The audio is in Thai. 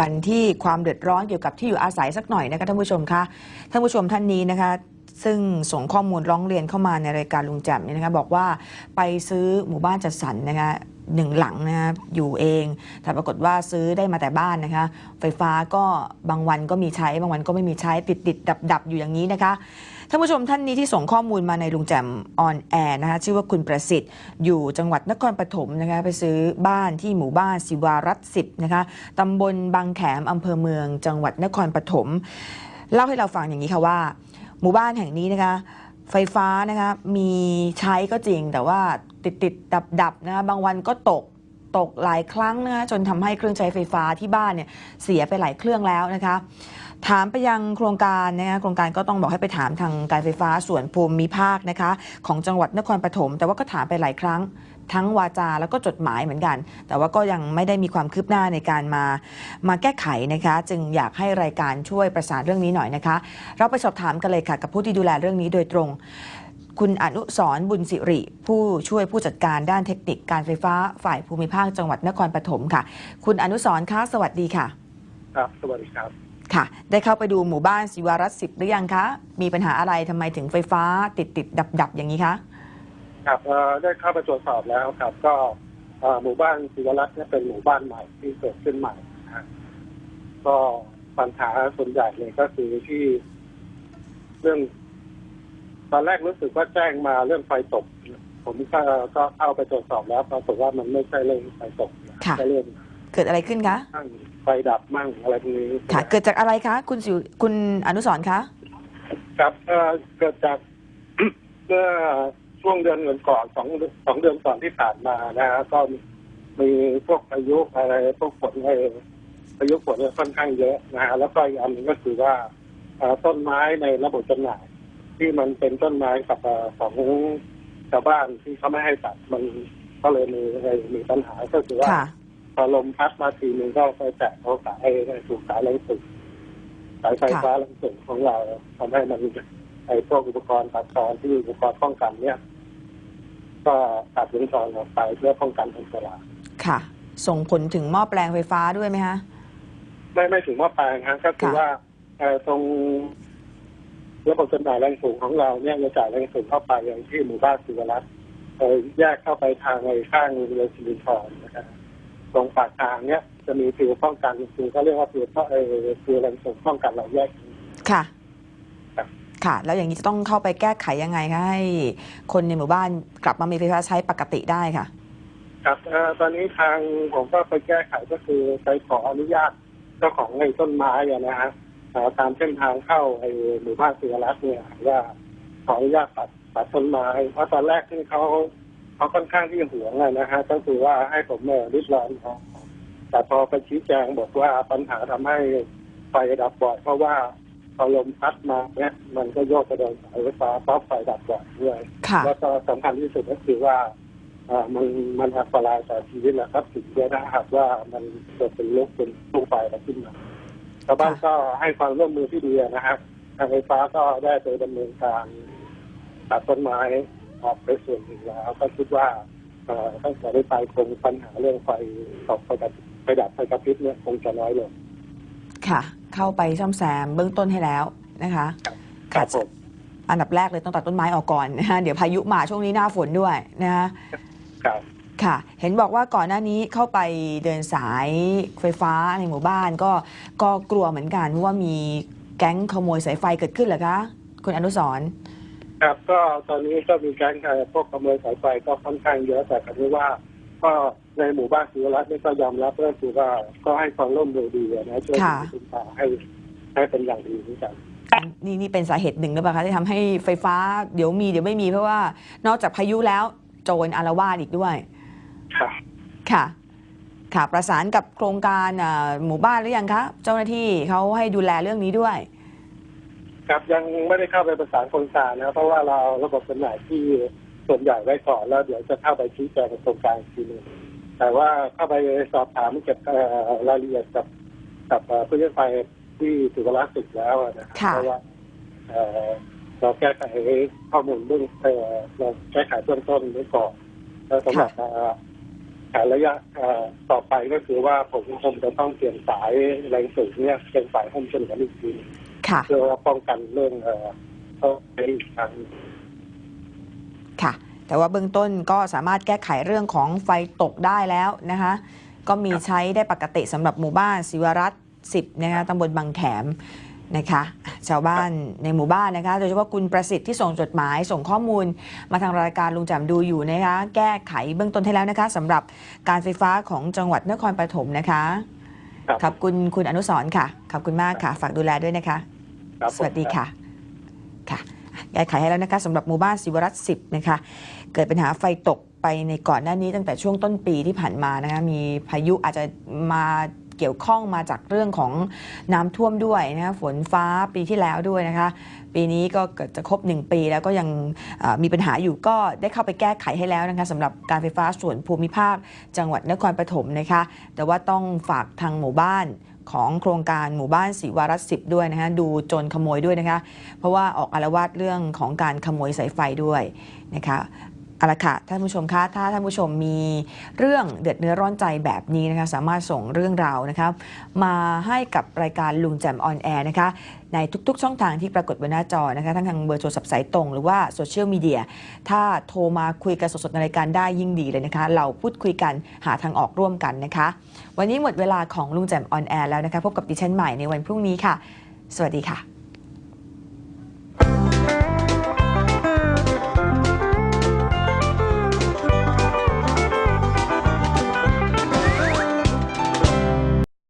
กันที่ความเดือดร้อนเกี่ยวกับที่อยู่อาศัยสักหน่อยนะคะท่านผู้ชมคะท่านผู้ชมท่านนี้นะคะ ซึ่งส่งข้อมูลร้องเรียนเข้ามาในรายการลุงแจ่มเนี่ยนะคะบอกว่าไปซื้อหมู่บ้านจัดสรรนะคะ หนึ่งหลังนะคะอยู่เอง แต่ปรากฏว่าซื้อได้มาแต่บ้านนะคะ ไฟฟ้าก็บางวันก็มีใช้บางวันก็ไม่มีใช้ติดติดดับดับอยู่อย่างนี้นะคะท่านผู้ชมท่านนี้ที่ส่งข้อมูลมาในลุงแจมออนแอร์นะคะชื่อว่าคุณประสิทธิ์ อยู่จังหวัดนครปฐมนะคะไปซื้อบ้านที่หมู่บ้านศิวารัตสิบนะคะตำบลบางแขมอำเภอเมือง จังหวัดนครปฐมเล่าให้เราฟังอย่างนี้ค่ะว่า หมู่บ้านแห่งนี้นะคะ ไฟฟ้านะคะมีใช้ก็จริงแต่ว่าติดติดดับดับนะคะบางวันก็ตก ตกหลายครั้งนะคะจนทำให้เครื่องใช้ไฟฟ้าที่บ้านเนี่ยเสียไปหลายเครื่องแล้วนะคะ ถามไปยังโครงการนะคะโครงการก็ต้องบอกให้ไปถามทางการไฟฟ้าส่วนภูมิภาคนะคะ ของจังหวัดนครปฐมแต่ว่าก็ถามไปหลายครั้งทั้งวาจาแล้วก็จดหมายเหมือนกัน แต่ว่าก็ยังไม่ได้มีความคืบหน้าในการมามาแก้ไขนะคะ จึงอยากให้รายการช่วยประสานเรื่องนี้หน่อยนะคะ เราไปสอบถามกันเลยค่ะ กับผู้ที่ดูแลเรื่องนี้โดยตรง คุณอนุสรณ์บุญสิริ ผู้ช่วยผู้จัดการด้านเทคนิคการไฟฟ้าฝ่ายภูมิภาคจังหวัดนครปฐมค่ะ คุณอนุสรณ์คะสวัสดีค่ะ ครับ สวัสดีครับ ค่ะ ได้เข้าไปดูหมู่บ้านศิวารัตน์สิบหรือยังคะ มีปัญหาอะไรทำไมถึงไฟฟ้าติดติดดับดับๆอย่างนี้คะครับเอ่อได้เข้าไปตรวจสอบแล้วครับ ก็เอ่อหมู่บ้านศิวรัตน์เนี่ยเป็นหมู่บ้านใหม่ที่เกิดขึ้นใหม่นะฮะก็ปัญหาส่วนใหญ่เลยก็คือที่ เรื่อง ตอนแรกรู้สึกว่าแจ้งมาเรื่องไฟตก ผมก็ก็เข้าไปตรวจสอบแล้วปรากฏว่ามันไม่ใช่เรื่องไฟตกนะค่ะแค่เรื่องเกิดอะไรขึ้นคะ มั่งไฟดับมั่งอะไรพวกนี้ค่ะ เกิดจากอะไรคะ คุณสิวคุณอนุสรณ์คะ ครับเอ่อเกิดจาก เมื่อช่วงเดือนเงินก่อนสองสองเดือนก่อนที่ผ่านมานะฮะก็มีพวกพายุอะไรพวกฝนอะไรพายุฝนเนี่ยค่อนข้างเยอะนะฮะแล้วก็อีกอันหนึงก็คือว่าเอ่อต้นไม้ในระบบจำหน่าย ที่มันเป็นต้นไม้กับเอ่อของชาวบ้านที่เขาไม่ให้ตัดมันก็เลยมีเลยมีปัญหาก็คือว่าค่ะ พอลมพัดมาทีนึงก็ไปแตะเอาสายถูกสายแรงสูงสายไฟฟ้าแรงสูงของเราทำให้มันไอ้พวกอุปกรณ์ตัดตอนที่อุปกรณ์ป้องกันเนี่ย ก็ตัดวงจรออกไปเพื่อป้องกันอันตราย ค่ะ ส่งผลถึงหม้อแปลงไฟฟ้าด้วยไหมคะ ไม่ไม่ถึงว่าแปลงฮะก็คือค่ะ ว่าเอ่อตรง ระบบจำหน่ายแรงสูงของเราเนี่ยจะจ่ายแรงสูงเข้าไปอย่างที่หมู่บ้านศิวรัตน์เอ่อแยกเข้าไปทางในข้างเรือสิรินทรนะครับตรงปากทางเนี่ยจะมีฟิวป้องกันคือเขาเรียกว่าฟิวเอ่อฟิวแรงสูงป้องกันเราแยกค่ะครับค่ะ แล้วอย่างนี้จะต้องเข้าไปแก้ไขยังไงคะให้คนในหมู่บ้านกลับมามีไฟฟ้าใช้ปกติได้ค่ะ ครับเอ่อตอนนี้ทางผมก็ไปแก้ไขก็คือไปขออนุญาตเจ้าของในต้นไม้อะนะฮะเอ่อ ตามเส้นทางเข้าไอ้หมู่บ้านศิวรัตน์เนี่ยว่าขออนุญาตตัดตัดต้นไม้เพราะตอนแรกที่เขาเขาค่อนข้างที่หวงอะนะฮะก็คือว่าให้ผมเนี่ยริดรอนเขาแต่พอไปชี้แจงบอกว่าปัญหาทำให้ไฟดับบ่อยเพราะว่าพอลมพัดมาเนี่ยมันก็โยกไปโดนสายไฟฟ้าปั๊บไฟดับบ่อยด้วยค่ะแล้วก็สำคัญที่สุดก็คือว่าอ่ามันมันอันตรายต่อชีวิตนะครับถึงจะถ้าหากว่ามันเกิดเป็นลุกเป็นลูกไฟอะไรขึ้นมา ชาวบ้านก็ให้ความร่วมมือที่ดีนะครับทางไฟฟ้าก็ได้ไปดำเนินการตัดต้นไม้ออกไปส่วนหนึ่งแล้ว ก็คิดว่าเอ่อตั้งแต่ได้ไปคงปัญหาเรื่องไฟตกไฟดับไฟดับไฟกระพริบเนี่ยคงจะน้อยลงค่ะ เข้าไปซ่อมแซมเบื้องต้นให้แล้วนะคะครับผมอันดับแรกเลยต้องตัดต้นไม้ออกก่อนนะคะเดี๋ยวพายุมาช่วงนี้หน้าฝนด้วยนะคะครับ ค่ะ เห็นบอกว่าก่อนหน้านี้เข้าไปเดินสายไฟฟ้าในหมู่บ้านก็ก็กลัวเหมือนกันเพราะว่ามีแก๊งขโมยสายไฟเกิดขึ้นเหรอคะคุณอนุสรณ์ครับก็ตอนนี้ก็มีการเอ่อพวกขโมยสายไฟก็ค่อนข้างเยอะแต่ก็คือว่า ก็ในหมู่บ้านศิวรัตน์นี่ก็ยอมรับก็คือว่าก็ให้ความร่วมมือดีนะช่วยค่ะคุณตาให้ให้เป็นอย่างดีเหมือนกันนี่นี่เป็นสาเหตุหนึ่งหรือเปล่าคะที่ทำให้ไฟฟ้าเดี๋ยวมีเดี๋ยวไม่มีเพราะว่านอกจากพายุแล้วโจรอารวาสอีกด้วย ครับค่ะ ค่ะ ประสานกับโครงการอ่าหมู่บ้านหรือยังคะ เจ้าหน้าที่เขาให้ดูแลเรื่องนี้ด้วย ครับยังไม่ได้เข้าไปประสานโครงการนะเพราะว่าเราระบบจำหน่ายที่ส่วนใหญ่ไว้ก่อนแล้วเดี๋ยวจะเข้าไปชี้แจงกับโครงการอีกทีหนึงแต่ว่าเข้าไปสอบถามเก็บเอ่อรายละเอียดกับกับเอ่อผู้ใช้ไฟที่ถือว่ารัสิทธิ์แล้วอะนะค่ะ เพราะว่าเอ่อเราแก้ไขข้อมูลเบื้องเอ่อเราแก้ไขเบื้องต้นไว้ก่อนแล้วสำหรับเอ่อ แต่ระยะเอ่อต่อไปก็คือว่าผมคงจะต้องเปลี่ยนสายแรงสูงเนี่ยเป็นสายห้องเฉลี่ยอีกทีค่ะเพื่อป้องกันเรื่องเอ่อเข้าไปอีกครั้งค่ะ แต่ว่าเบื้องต้นก็สามารถแก้ไขเรื่องของไฟตกได้แล้วนะคะ ก็มีใช้ได้ปกติสำหรับหมู่บ้านศิวรัตน์10นะคะตำบลบางแขม นะคะชาวบ้านในหมู่บ้านนะคะโดยเฉพาะคุณประสิทธิ์ที่ส่งจดหมายส่งข้อมูล มาทางรายการลุงแจมดูอยู่นะคะแก้ไขเบื้องต้นให้แล้วนะคะสำหรับการไฟฟ้าของจังหวัดนครปฐมนะคะครับขอบคุณคุณอนุสรณ์ค่ะขอบคุณมากค่ะ ฝากดูแลด้วยนะคะครับผมสวัสดีค่ะค่ะแก้ไขให้แล้วนะคะสำหรับหมู่บ้านศิวรัตน์10นะคะเกิดปัญหาไฟตกไปในก่อนหน้านี้ตั้งแต่ช่วงต้นปีที่ผ่านมานะคะมีพายุอาจจะมา เกี่ยวข้องมาจากเรื่องของน้ำท่วมด้วยนะคะฝนฟ้าปีที่แล้วด้วยนะคะ ปีนี้ก็เกิดจะครบ 1 ปีแล้วก็ยังมีปัญหาอยู่ก็ได้เข้าไปแก้ไขให้แล้วนะคะสำหรับการไฟฟ้าส่วนภูมิภาค จังหวัดนครปฐมนะคะ แต่ว่าต้องฝากทางหมู่บ้านของโครงการหมู่บ้านศิวารัตสิบด้วยนะคะดูจรขโมยด้วยนะคะ เพราะว่าออกอารวาสเรื่องของการขโมยสายไฟด้วยนะคะ เอาละค่ะท่านผู้ชมคะถ้าท่านผู้ชมมีเรื่องเดือดเนื้อร้อนใจแบบนี้นะคะสามารถส่งเรื่องราวนะคะมาให้กับรายการลุงแจมออนแอร์นะคะในทุกๆ ช่องทางที่ปรากฏบนหน้าจอนะคะทั้งทางเบอร์โทรศัพท์สายตรงหรือว่าโซเชียลมีเดียถ้าโทรมาคุยกันสดๆในรายการได้ยิ่งดีเลยนะคะ เราพูดคุยกันหาทางออกร่วมกันนะคะ วันนี้หมดเวลาของลุงแจมออนแอร์แล้วนะคะพบกับดิฉันใหม่ในวันพรุ่งนี้ค่ะ สวัสดีค่ะ